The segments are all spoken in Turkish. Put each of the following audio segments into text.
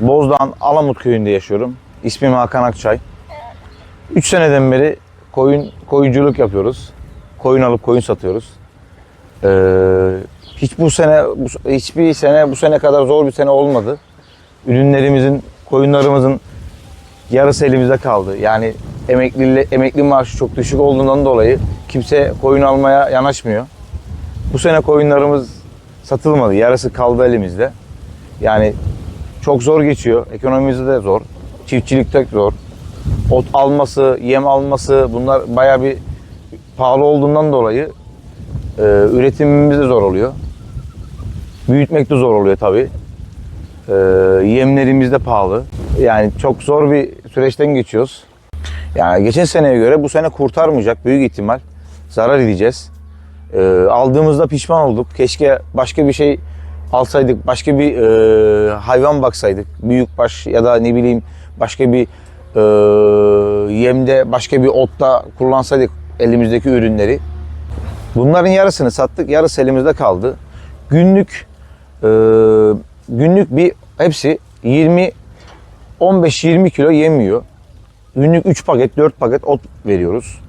Bozdağ'ın Alamut köyünde yaşıyorum. İsmim Hakan Akçay. 3 seneden beri koyun koyunculuk yapıyoruz. Koyun alıp koyun satıyoruz. Ee, hiç bu sene bu- hiçbir sene bu sene kadar zor bir sene olmadı. Ürünlerimizin, koyunlarımızın yarısı elimizde kaldı. Yani emekli emekli maaşı çok düşük olduğundan dolayı kimse koyun almaya yanaşmıyor. Bu sene koyunlarımız satılmadı. Yarısı kaldı elimizde. Yani çok zor geçiyor. Ekonomimizde de zor. Çiftçilikte zor. Ot alması, yem alması bunlar baya bir pahalı olduğundan dolayı e, üretimimiz de zor oluyor. Büyütmek de zor oluyor tabii. E, yemlerimiz de pahalı. Yani çok zor bir süreçten geçiyoruz. Yani geçen seneye göre bu sene kurtarmayacak büyük ihtimal. Zarar edeceğiz. E, aldığımızda pişman olduk. Keşke başka bir şey alsaydık, başka bir e, hayvan baksaydık. Büyükbaş ya da ne bileyim başka bir e, yemde, başka bir otta kullansaydık elimizdeki ürünleri. Bunların yarısını sattık, yarısı elimizde kaldı. Günlük e, günlük bir hepsi 20 15-20 kilo yemiyor. Günlük 3 paket, 4 paket ot veriyoruz.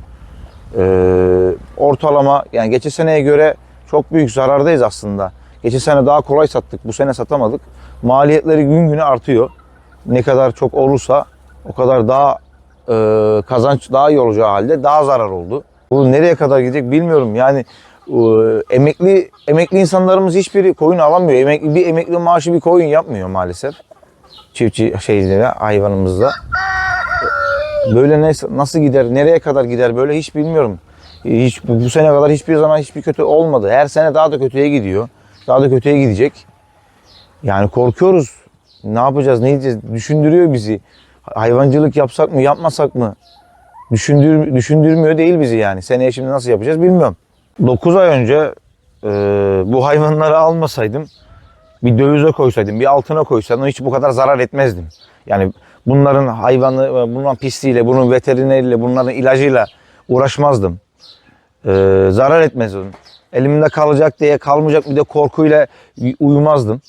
Ee, ortalama yani geçen seneye göre çok büyük zarardayız aslında. Geçen sene daha kolay sattık, bu sene satamadık. Maliyetleri gün güne artıyor. Ne kadar çok olursa o kadar daha e, kazanç daha iyi olacağı halde daha zarar oldu. Bu nereye kadar gidecek bilmiyorum. Yani e, emekli emekli insanlarımız hiçbiri koyun alamıyor. Emekli bir emekli maaşı bir koyun yapmıyor maalesef. Çiftçi şeylere hayvanımızda. Böyle ne, nasıl gider, nereye kadar gider böyle hiç bilmiyorum. Hiç bu, bu sene kadar hiçbir zaman hiçbir kötü olmadı. Her sene daha da kötüye gidiyor. Daha da kötüye gidecek. Yani korkuyoruz. Ne yapacağız, ne edeceğiz? Düşündürüyor bizi. Hayvancılık yapsak mı, yapmasak mı? Düşündür, düşündürmüyor değil bizi yani. Seneye şimdi nasıl yapacağız bilmiyorum. 9 ay önce e, bu hayvanları almasaydım bir dövize koysaydım, bir altına koysaydım hiç bu kadar zarar etmezdim. Yani bunların hayvanı, bunların pisliğiyle, bunun veterineriyle, bunların ilacıyla uğraşmazdım. Ee, zarar etmezdim. Elimde kalacak diye kalmayacak bir de korkuyla uyumazdım.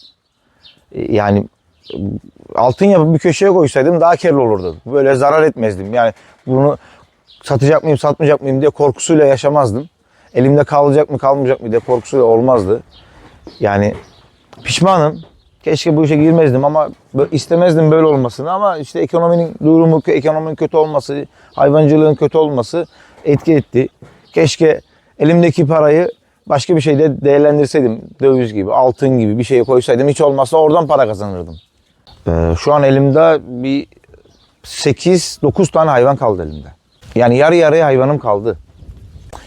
Ee, Yani altın yapıp bir köşeye koysaydım daha karlı olurdu. Böyle zarar etmezdim. Yani bunu satacak mıyım, satmayacak mıyım diye korkusuyla yaşamazdım. Elimde kalacak mı, kalmayacak mı diye korkusuyla olmazdı. Yani pişmanım. Keşke bu işe girmezdim ama istemezdim böyle olmasını ama işte ekonominin durumu, ekonominin kötü olması, hayvancılığın kötü olması etki etti. Keşke elimdeki parayı başka bir şeyde değerlendirseydim. Döviz gibi, altın gibi bir şeye koysaydım. Hiç olmazsa oradan para kazanırdım. Ee, şu an elimde bir 8-9 tane hayvan kaldı elimde. Yani yarı yarıya hayvanım kaldı.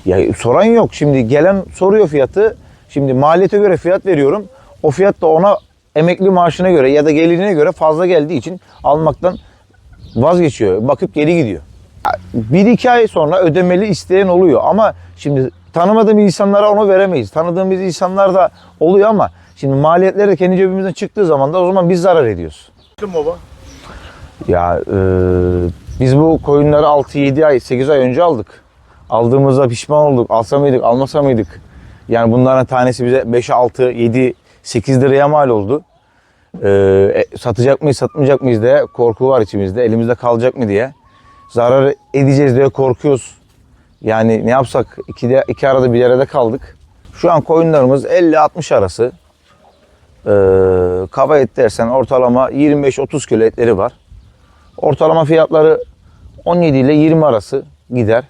Ya soran yok. Şimdi gelen soruyor fiyatı. Şimdi maliyete göre fiyat veriyorum. O fiyat da ona emekli maaşına göre ya da gelirine göre fazla geldiği için almaktan vazgeçiyor. Bakıp geri gidiyor. Bir iki ay sonra ödemeli isteyen oluyor ama şimdi tanımadığım insanlara onu veremeyiz. Tanıdığımız insanlar da oluyor ama şimdi maliyetleri de kendi cebimizden çıktığı zaman da o zaman biz zarar ediyoruz. Kim baba? Ya e, biz bu koyunları 6-7 ay, 8 ay önce aldık. Aldığımızda pişman olduk. Alsa mıydık, almasa mıydık? Yani bunların tanesi bize 5, 6, 7, 8 liraya mal oldu. E, e, satacak mıyız, satmayacak mıyız diye korku var içimizde. Elimizde kalacak mı diye. Zarar edeceğiz diye korkuyoruz. Yani ne yapsak? İki, iki arada bir yerde kaldık. Şu an koyunlarımız 50-60 arası. E, kaba et dersen ortalama 25-30 kilo etleri var. Ortalama fiyatları 17 ile 20 arası gider.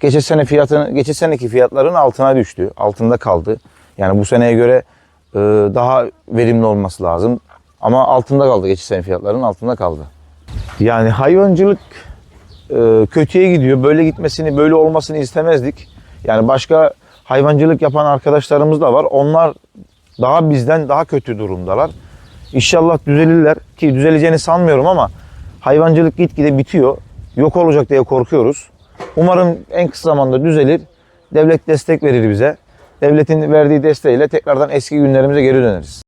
Geçen sene fiyatını, geçen seneki fiyatların altına düştü. Altında kaldı. Yani bu seneye göre e, daha verimli olması lazım. Ama altında kaldı geçen sene fiyatların altında kaldı. Yani hayvancılık e, kötüye gidiyor. Böyle gitmesini, böyle olmasını istemezdik. Yani başka hayvancılık yapan arkadaşlarımız da var. Onlar daha bizden daha kötü durumdalar. İnşallah düzelirler ki düzeleceğini sanmıyorum ama hayvancılık gitgide bitiyor. Yok olacak diye korkuyoruz. Umarım en kısa zamanda düzelir. Devlet destek verir bize. Devletin verdiği desteğiyle tekrardan eski günlerimize geri döneriz.